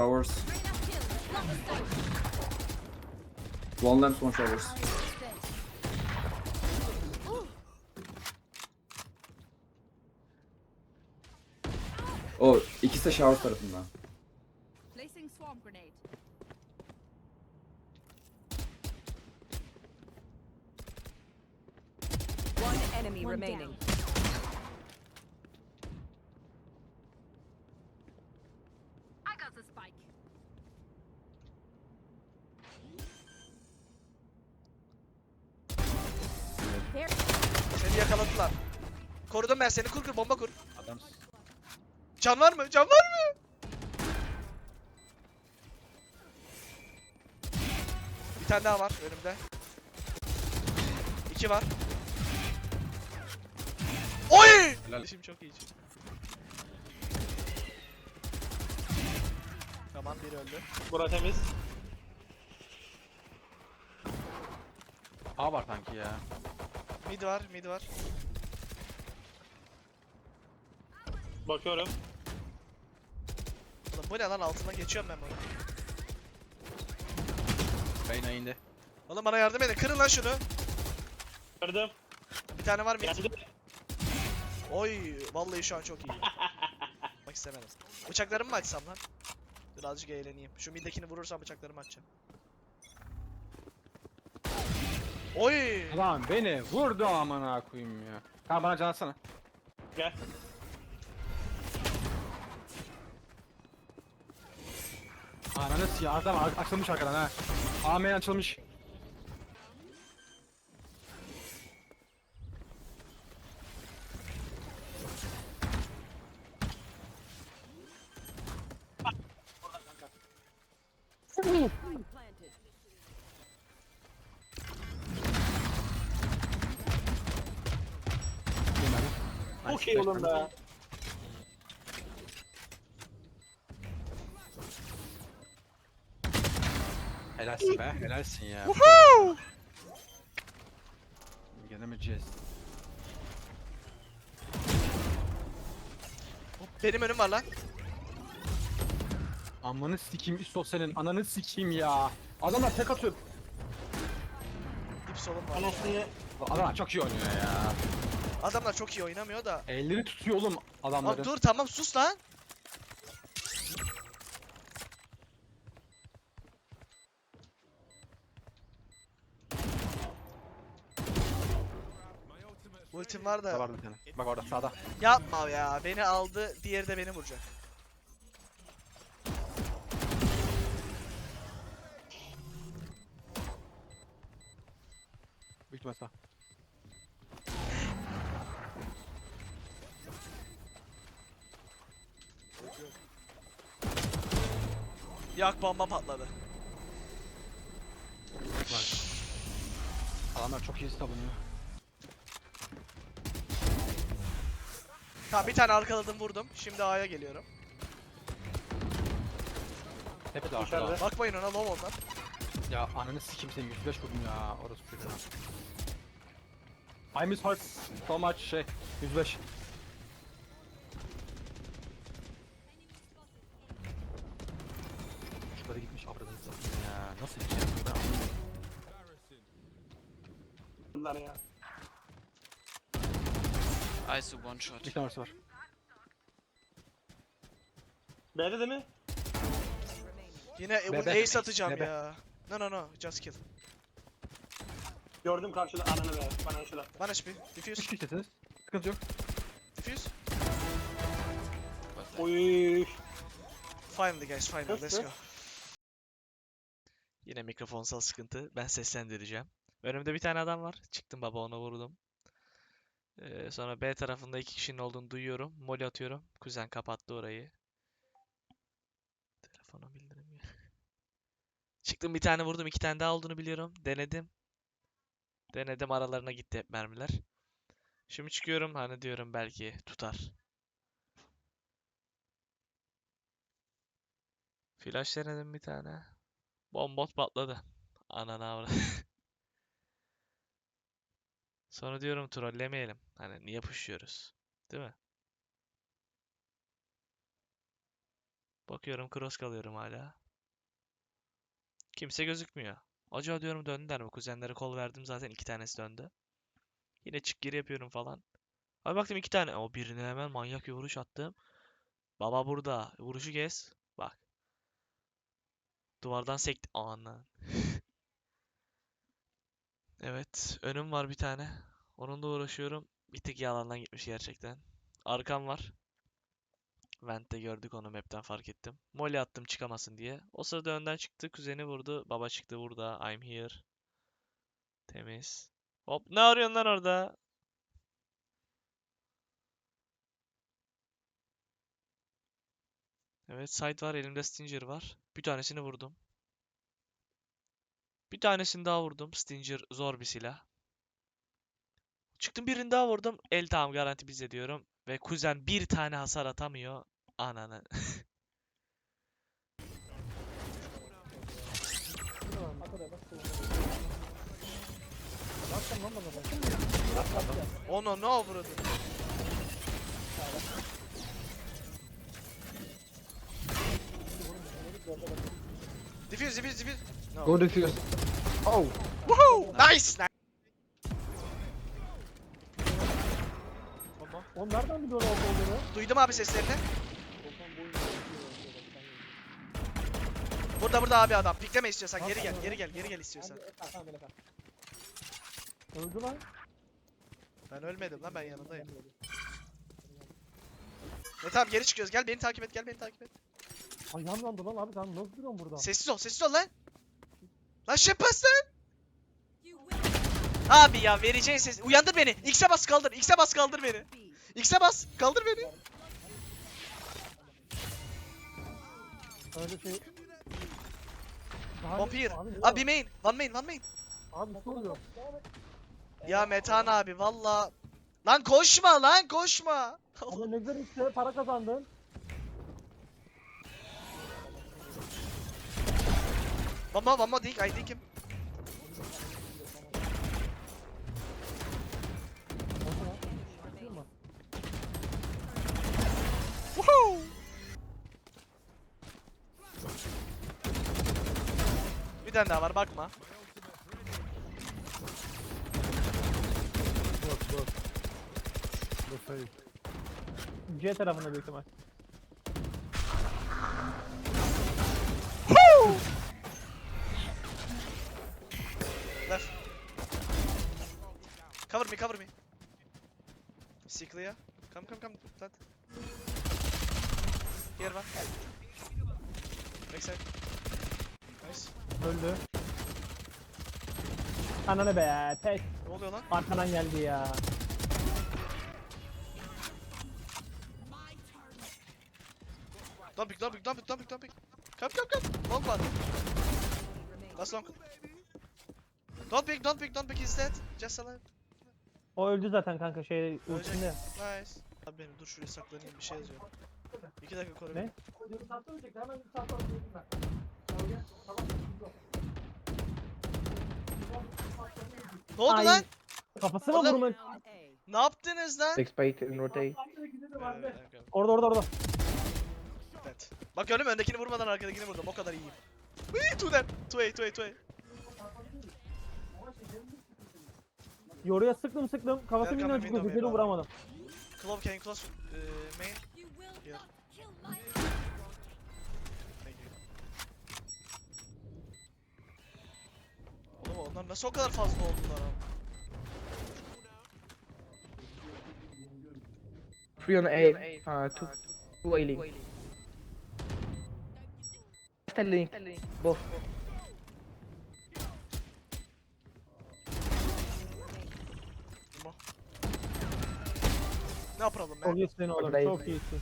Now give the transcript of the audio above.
showers. One lamp, one showers. O ikisi de shower tarafından. One enemy remaining. Seni yakaladılar. Korudum ben seni. Kur kur bomba kur. Adam Can var mı? Can var mı? Bir tane daha var önümde. İki var. Oy! Helal. İşim çok iyi. Tamam biri öldü. Bura temiz. A var sanki ya. Mid var, mid var. Bakıyorum. Ulan bu ne lan altından geçiyorum ben bunu. Reyna indi. Oğlum bana yardım edin. Kırın lan şunu. Kırdım. Bir tane var mid. Geldi. Oy, vallahi şu an çok iyi. Bak istemedim. Bıçaklarımı mı açsam lan? Birazcık eğleneyim. Şu middekini vurursam bıçaklarımı açacağım. Oy! Lan beni vurdu amına koyayım ya. Tamam bana can atsana. Gel. Ananı siyah adam açılmış arkadan ha. Amen açılmış. Çok iyi oğlum be. Helalsin be, helalsin ya. Woohoo! Gelemeyeceğiz. Benim önüm var lan. Amanı sikeyim üst senin ananı sikeyim ya. Adamlar tek atıyor. Dip solum var. Anasını Adamlar çok iyi oynuyor ya. Adamlar çok iyi oynamıyor da. Elleri tutuyor oğlum Lan adamların. dur tamam sus lan. Ultim var da vardı bir tane. Bak orada sağda. yapma ya beni aldı diğeri de beni vuracak. Büyük ihtimal Yak bomba patladı. Var. Adamlar çok iyi savunuyor. Tamam bir tane arkaladım vurdum. Şimdi A'ya geliyorum. Tepe de İçeride. arkada. Bakmayın ona low onlar. Ya ananı sikeyim seni 105 vurdum ya. Orası çocuğuna. I miss her so much şey 105. Nasıl ben anlamıyorum. bunlar ya. Ice one shot. Bir tanesi var. B'de de mi? Yine bu Bebe. ace atacağım Bebe. ya. No no no just kill. Gördüm karşıda ananı be. Bana şurada. One HP. Diffuse. 3 kişisiniz. Sıkıntı yok. Diffuse. Oy. Finally guys finally let's go. Yine mikrofonsal sıkıntı. Ben seslendireceğim. Önümde bir tane adam var. Çıktım baba ona vurdum. Ee, sonra B tarafında iki kişinin olduğunu duyuyorum. Molly atıyorum. Kuzen kapattı orayı. Telefona bildirim ya. Çıktım bir tane vurdum. iki tane daha olduğunu biliyorum. Denedim. Denedim aralarına gitti hep mermiler. Şimdi çıkıyorum. Hani diyorum belki tutar. Flash denedim bir tane. Bombot patladı. Ananı avradı. Sonra diyorum trollemeyelim. Hani niye pushuyoruz? Değil mi? Bakıyorum cross kalıyorum hala. Kimse gözükmüyor. Acaba diyorum döndüler mi? Kuzenlere kol verdim zaten iki tanesi döndü. Yine çık geri yapıyorum falan. Abi baktım iki tane. O birine hemen manyak bir vuruş attım. Baba burada. Vuruşu kes. Duvardan sekti. Anan. Evet. Önüm var bir tane. Onunla uğraşıyorum. Bir tık yalandan gitmiş gerçekten. Arkam var. Vent'te gördük onu map'ten fark ettim. Molly attım çıkamasın diye. O sırada önden çıktı. Kuzeni vurdu. Baba çıktı burada. I'm here. Temiz. Hop ne arıyorsun lan orada? Evet side var. Elimde Stinger var. Bir tanesini vurdum. Bir tanesini daha vurdum. Stinger zor bir silah. Çıktım birini daha vurdum. El tamam garanti bize diyorum. Ve kuzen bir tane hasar atamıyor. Ananı. Onu ne vurdu? Diffuse, diffuse, diffuse. No. Go defuse. Oh. Woohoo! Nice! nice. Oğlum nereden biliyorsun orada olduğunu? Duydum abi seslerini. Burada burada abi adam. Pikleme istiyorsan geri gel, geri gel, geri gel istiyorsan. Öldü lan. Ben ölmedim lan ben yanındayım. Ne tamam geri çıkıyoruz. Gel beni takip et, gel beni takip et. Ayağım yandı lan abi sen nasıl duruyorsun burada? Sessiz ol, sessiz ol lan. Lan şepas lan. Abi ya vereceğin ses. Uyandır beni. X'e bas kaldır. X'e bas kaldır beni. X'e bas kaldır beni. Öyle şey... Here. Abi, main. One main, one main. Abi ne oluyor? Ya Metan abi valla. Lan koşma lan koşma. Abi ne güzel işte para kazandın. One more, one more dink. I think him. Woohoo! Bir tane daha var bakma. Yok. Dur sayı. C tarafında büyük ihtimal. Cover me. See clear. Come, come, come. Plant. Here one. Backside. Nice. Öldü. Ananı be tek Ne oluyor lan? arkadan geldi ya. Pick, don't pick, don't pick. Come, come, come. Long one. Last long. Don't pick, don't pick, don't pick. He's dead. Just alive. O öldü zaten kanka şey ultisinde. Nice. Abi benim dur şuraya saklanayım bir şey yazıyor. İki dakika koru. Ne? Ne oldu Ay. lan? Kafasına Oğlum. vurma. Ne yaptınız lan? Take spade and rotate. Ee, okay. Orada orada orada. Evet. Bak gördün mü öndekini vurmadan arkadakini vurdum. O kadar iyiyim. Wee, two them. Two A, two A, two A. Yoruya sıktım sıktım. Kafası. Window Güzeli Main, vuramadım. Clove can you close uh, main. You will Yeah. not kill my Thank you. Oğlum onlar nasıl o kadar fazla oldular abi? Three on A, uh, two, two A link. Ten link, both. Ne yapalım Çok ben? iyisin oğlum. Orayı- Çok iyisin.